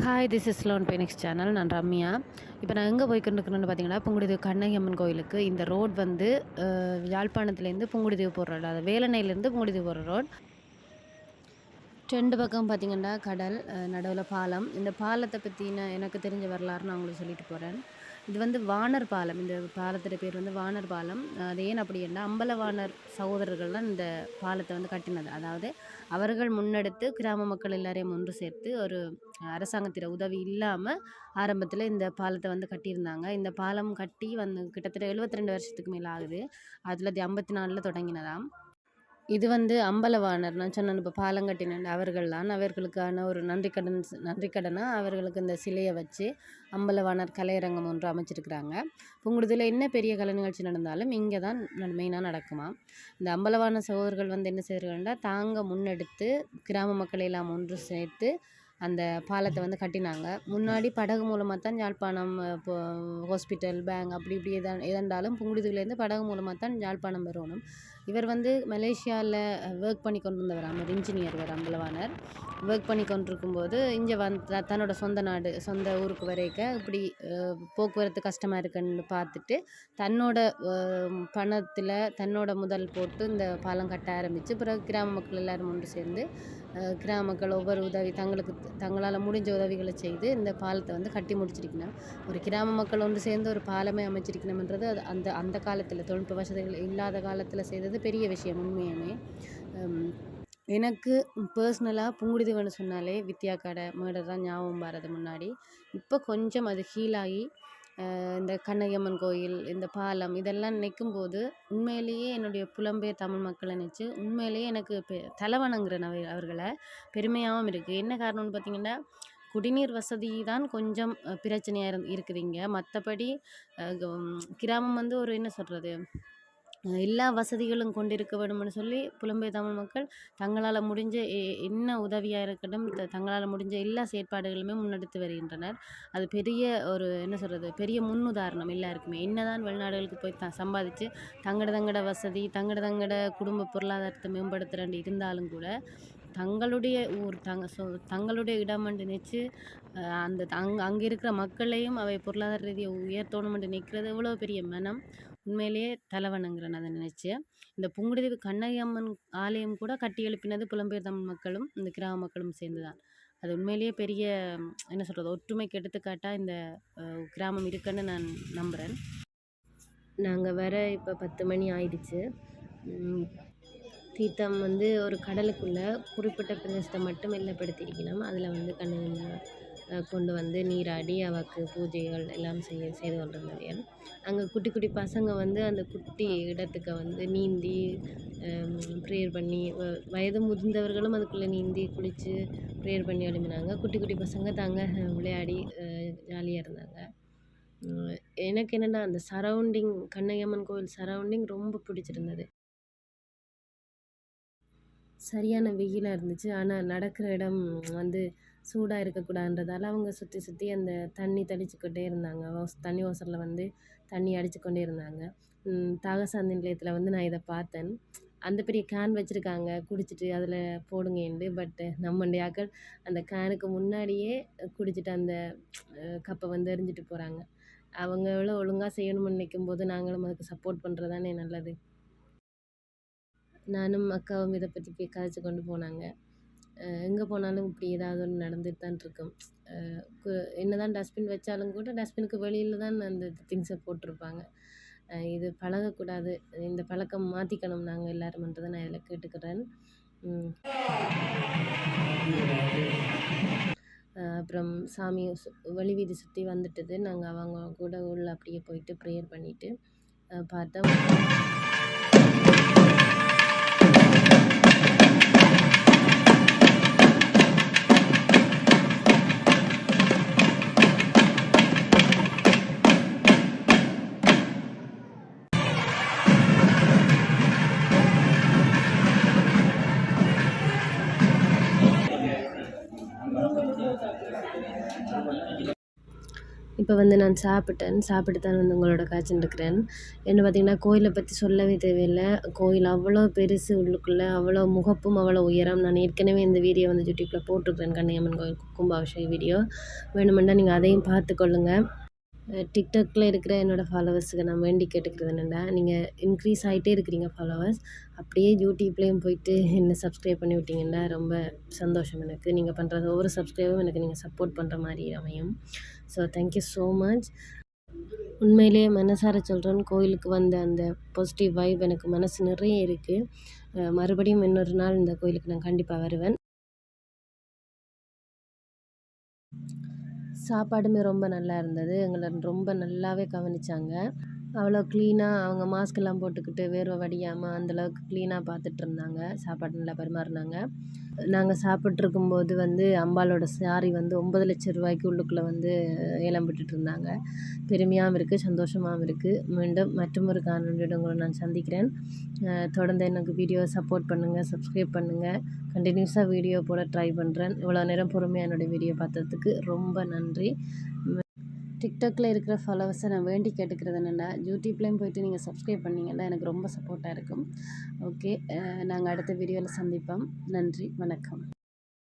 Hi this is loan phoenix channel நான் ரம்யா. இப்போ நான் எங்கே போய்க்கொண்டிருக்கிறேன்னு பார்த்தீங்கன்னா புங்குடுதீவு கண்ணகியம்மன் கோயிலுக்கு. இந்த ரோட் வந்து யாழ்ப்பாணத்துலேருந்து புங்குடுதீவு போகிற ரோடு. அது வேலணையிலேருந்து புங்குடுதீவு போகிற ரோட். ரெண்டு பக்கம் பார்த்தீங்கன்னா கடல் நடுவில் பாலம். இந்த பாலத்தை பற்றின எனக்கு தெரிஞ்ச வரலாறு நான் உங்களுக்கு சொல்லிட்டு போகிறேன் இது வந்து வானர் பாலம். இந்த பாலத்தோட பேர் வந்து வானர் பாலம். அது ஏன் அப்படின்னா அம்பலவாணர் சகோதரர்கள் தான் இந்த பாலத்தை வந்து கட்டினது. அதாவது அவர்கள் முன்னெடுத்து கிராம மக்கள் எல்லாரையும் ஒன்று சேர்த்து ஒரு அரசாங்கத்திட உதவி இல்லாமல் ஆரம்பத்தில் இந்த பாலத்தை வந்து கட்டியிருந்தாங்க. இந்த பாலம் கட்டி வந்து கிட்டத்தட்ட 72 ரெண்டு வருஷத்துக்கு மேலே ஆகுது. ஆயிரத்தி தொள்ளாயிரத்தி ஐம்பத்தி நாலில் தொடங்கினதாம். இது வந்து அம்பலவாணர். நான் சொன்னேன் இப்போ பாலங்கட்டின அவர்கள் தான் அவர்களுக்கான ஒரு நன்றி கடன் நன்றி கடனாக அவர்களுக்கு இந்த சிலையை வச்சு அம்பலவாணர் கலையரங்கம் ஒன்று அமைச்சிருக்கிறாங்க. புங்குடுதில் என்ன பெரிய கலை நிகழ்ச்சி நடந்தாலும் இங்கே தான் மெயினாக நடக்குமா? இந்த அம்பலவாண சகோதரர்கள் வந்து என்ன செய்கிறாங்கன்னா தாங்க முன்னெடுத்து கிராம மக்களை எல்லாம் ஒன்று சேர்த்து அந்த பாலத்தை வந்து கட்டினாங்க. முன்னாடி படகு மூலமாக தான் யாழ்ப்பாணம் இப்போ ஹாஸ்பிட்டல் பேங்க் அப்படி இப்படி எதா எதாண்டாலும் புங்குடுதுலேருந்து படகு மூலமாக தான் யாழ்ப்பாணம் வரணும். இவர் வந்து மலேசியாவில் ஒர்க் பண்ணி கொண்டு வந்தவர் அவர் இன்ஜினியர் இவர் அம்பலவாணர். ஒர்க் பண்ணி கொண்டிருக்கும்போது இங்கே வந் தன்னோட சொந்த நாடு சொந்த ஊருக்கு வரைக்க இப்படி போக்குவரத்து கஷ்டமாக இருக்குன்னு பார்த்துட்டு தன்னோட பணத்தில் தன்னோட முதல் போட்டு இந்த பாலம் கட்ட ஆரம்பித்து பிறகு கிராம மக்கள் எல்லாரும் ஒன்று சேர்ந்து கிராம மக்கள் ஒவ்வொரு உதவி தங்களுக்கு தங்களால் முடிஞ்ச உதவிகளை செய்து இந்த பாலத்தை வந்து கட்டி முடிச்சிருக்கணும். ஒரு கிராம மக்கள் ஒன்று சேர்ந்து ஒரு பாலமே அமைச்சிருக்கணும்ன்றது அது அந்த அந்த காலத்தில் தொழில்நுட்ப வசதிகள் இல்லாத காலத்தில் செய்தது பெரிய விஷயம் உண்மையுமே. எனக்கு பர்சனலாக புங்குடுதீவுன்னு சொன்னாலே வித்யா கடை மேடர் தான் ஞாபகம் வரது முன்னாடி. இப்போ கொஞ்சம் அது ஹீலாகி இந்த கண்ணகியம்மன் கோயில் இந்த பாலம் இதெல்லாம் நினைக்கும் போது உண்மையிலேயே என்னுடைய புலம்பெயர் தமிழ் மக்களை நினச்சி உண்மையிலேயே எனக்கு பெ தலைவணங்குறேன் அவர்களை. பெருமையாகவும் இருக்குது என்ன காரணம்னு பார்த்தீங்கன்னா குடிநீர் வசதி தான் கொஞ்சம் பிரச்சனையாக இருந்து இருந் மற்றபடி கிராமம் வந்து ஒரு என்ன சொல்கிறது எல்லா வசதிகளும் கொண்டிருக்க வேண்டும்னு சொல்லி புலம்பெயர் தமிழ் மக்கள் தங்களால் முடிஞ்ச எ- என்ன உதவியாக இருக்கட்டும் த- தங்களால் முடிஞ்ச எல்லா செயற்பாடுகளுமே முன்னெடுத்து வருகின்றனர். அது பெரிய ஒரு என்ன சொல்கிறது பெரிய முன்னுதாரணம் எல்லாருக்குமே. என்னதான் வெளிநாடுகளுக்கு போய் த சம்பாதிச்சு தங்கட தங்கட வசதி தங்கட தங்கட குடும்ப பொருளாதாரத்தை மேம்படுத்துகிறேன் இருந்தாலும் கூட தங்களுடைய ஊர் தங்க சொ தங்களுடைய இடம் வந்து நினச்சி அந்த அங் அங்கே இருக்கிற மக்களையும் அவை பொருளாதார ரீதியை உயர்த்தணும் என்று நிற்கிறது எவ்வளோ பெரிய மனம். உண்மையிலேயே தலைவணங்குறேன் அதை நினச்சி இந்த புங்குடுதீவு கண்ணகி அம்மன் ஆலயம் கூட கட்டி எழுப்பினது புலம்பெயர் தமிழ் மக்களும் இந்த கிராம மக்களும் சேர்ந்து தான் அது உண்மையிலேயே பெரிய என்ன சொல்கிறது ஒற்றுமைக்கு எடுத்துக்காட்டாக இந்த கிராமம் இருக்குன்னு நான் நம்புகிறேன் நாங்கள் வர இப்போ பத்து மணி ஆயிடுச்சு. தீர்த்தம் வந்து ஒரு கடலுக்குள்ளே குறிப்பிட்ட பிரதேசத்தை மட்டும் எல்லப்படுத்தியிருக்கணும் அதில் வந்து கண்ணகி கொண்டு வந்து நீராடி அவக்கு பூஜைகள் எல்லாம் செய்ய செய்து கொண்டிருந்தவையல் அங்கே குட்டி குட்டி பசங்க வந்து அந்த குட்டி இடத்துக்கு வந்து நீந்தி ப்ரேயர் பண்ணி வ- வயது முதிர்ந்தவர்களும் அதுக்குள்ளே நீந்தி குளித்து ப்ரேயர் பண்ணி எழுப்பினாங்க குட்டி குட்டி பசங்க தாங்க விளையாடி ஜாலியாக இருந்தாங்க. எனக்கு என்னென்னா அந்த சரௌண்டிங் கண்ணகியம்மன் கோவில் சரௌண்டிங் ரொம்ப பிடிச்சிருந்தது. சரியான வெயிலாக இருந்துச்சு. ஆனால் நடக்கிற இடம் வந்து சூடாக இருக்கக்கூடாதுன்றதால அவங்க சுற்றி சுற்றி அந்த தண்ணி தெளிச்சுக்கிட்டே இருந்தாங்க. ஓஸ் தண்ணி ஓசரில் வந்து தண்ணி அடிச்சுக்கொண்டே இருந்தாங்க. தாகசாந்தி நிலையத்தில் வந்து நான் இதை பார்த்தேன். அந்த பெரிய கேன் வச்சுருக்காங்க. குடிச்சிட்டு அதில் போடுங்கன்ட்டு பட்டு நம்மண்டையாக்கள் அந்த கேனுக்கு முன்னாடியே குடிச்சிட்டு அந்த கப்பை வந்து எரிஞ்சிட்டு போகிறாங்க அவங்க எவ்வளோ ஒழுங்காக செய்யணும்னு நினைக்கும் போது நாங்களும் அதுக்கு சப்போர்ட் பண்ணுறது தானே நல்லது. நானும் அக்காவும் இதை பற்றி கதைச்சு கொண்டு போனாங்க. எங்கே போனாலும் இப்படி ஏதாவது ஒன்று நடந்துட்டு தான் இருக்கும். என்ன தான் என்னதான் டஸ்ட்பின் வச்சாலும் கூட டஸ்ட்பினுக்கு வெளியில் தான் அந்த திங்ஸை போட்டிருப்பாங்க. இது பழகக்கூடாது. இந்த பழக்கம் மாற்றிக்கணும் நாங்கள் எல்லாருமன்றதை நான் இதில் கேட்டுக்கிறேன். அப்புறம் சாமி சு- வழி வீதி சுற்றி வந்துட்டது. நாங்கள் அவங்க கூட உள்ள அப்படியே போயிட்டு ப்ரேயர் பண்ணிவிட்டு பார்த்தா இப்போ வந்து நான் சாப்பிட்டேன். சாப்பிட்டு தான் வந்து உங்களோட காய்ச்சின்னு இருக்கிறேன் என்ன பார்த்தீங்கன்னா கோயிலை பற்றி சொல்லவே தேவையில்லை. கோயில் அவ்வளோ பெருசு உள்ளுக்குள்ளே அவ்வளோ முகப்பும் அவ்வளோ உயரம். நான் ஏற்கனவே இந்த வீடியோ வந்து யூடியூப்பில் போட்டிருக்கிறேன். கண்ணியம்மன் கோயில் கும்பாபிஷேக வீடியோ. வேணுமெண்டா நீங்கள் அதையும் பார்த்துக்கொள்ளுங்கள் டிக்டாக்ல இருக்கிற என்னோடய ஃபாலோவர்ஸுக்கு நான் வேண்டி கேட்டுக்கிறது என்னென்னா நீங்கள் இன்க்ரீஸ் ஆகிட்டே இருக்கிறீங்க ஃபாலோவர்ஸ் அப்படியே யூடியூப்லேயும் போயிட்டு என்ன சப்ஸ்கிரைப் பண்ணி விட்டிங்கன்னா ரொம்ப சந்தோஷம் எனக்கு. நீங்கள் பண்ணுற ஒவ்வொரு சப்ஸ்கிரைபும் எனக்கு நீங்கள் சப்போர்ட் பண்ணுற மாதிரி அமையும். ஸோ தேங்க்யூ ஸோ மச் உண்மையிலேயே மனசார சொல்கிறேன் கோயிலுக்கு வந்த அந்த பாசிட்டிவ் வைப் எனக்கு மனசு நிறைய இருக்குது மறுபடியும் இன்னொரு நாள் இந்த கோயிலுக்கு நான் கண்டிப்பாக வருவேன். சாப்பாடுமே ரொம்ப நல்லா இருந்தது. எங்களை ரொம்ப நல்லாவே கவனிச்சாங்க. அவ்வளோ க்ளீனாக அவங்க மாஸ்க்கெல்லாம் போட்டுக்கிட்டு வேர்வை வடியாமல் அந்தளவுக்கு க்ளீனாக பார்த்துட்டு இருந்தாங்க. சாப்பாடு நல்லா பரிமாறினாங்க. நாங்கள் சாப்பிட்ருக்கும்போது வந்து அம்பாலோட சாரி வந்து ஒம்பது லட்ச ரூபாய்க்கு உள்ளுக்குள்ளே வந்து ஏலம் விட்டுட்டு இருந்தாங்க. பெருமையாகவும் இருக்குது சந்தோஷமாகவும் இருக்குது மீண்டும் மற்றும் காணொலியுடன் உங்களை நான் சந்திக்கிறேன். தொடர்ந்து எனக்கு வீடியோ சப்போர்ட் பண்ணுங்கள் சப்ஸ்கிரைப் பண்ணுங்கள் கண்டினியூஸாக வீடியோ போட ட்ரை பண்ணுறேன் இவ்வளோ நேரம் பொறுமையாக என்னோடய வீடியோ பார்த்ததுக்கு ரொம்ப நன்றி. டிக்டாக்கில் இருக்கிற ஃபாலோவர்ஸை நான் வேண்டி கேட்டுக்கிறது என்னென்னா யூடியூப்லேயும் போயிட்டு நீங்கள் சப்ஸ்கிரைப் பண்ணிங்கன்னா எனக்கு ரொம்ப சப்போர்ட்டாக இருக்கும். ஓகே நாங்கள் அடுத்த வீடியோவில் சந்திப்போம். நன்றி வணக்கம்.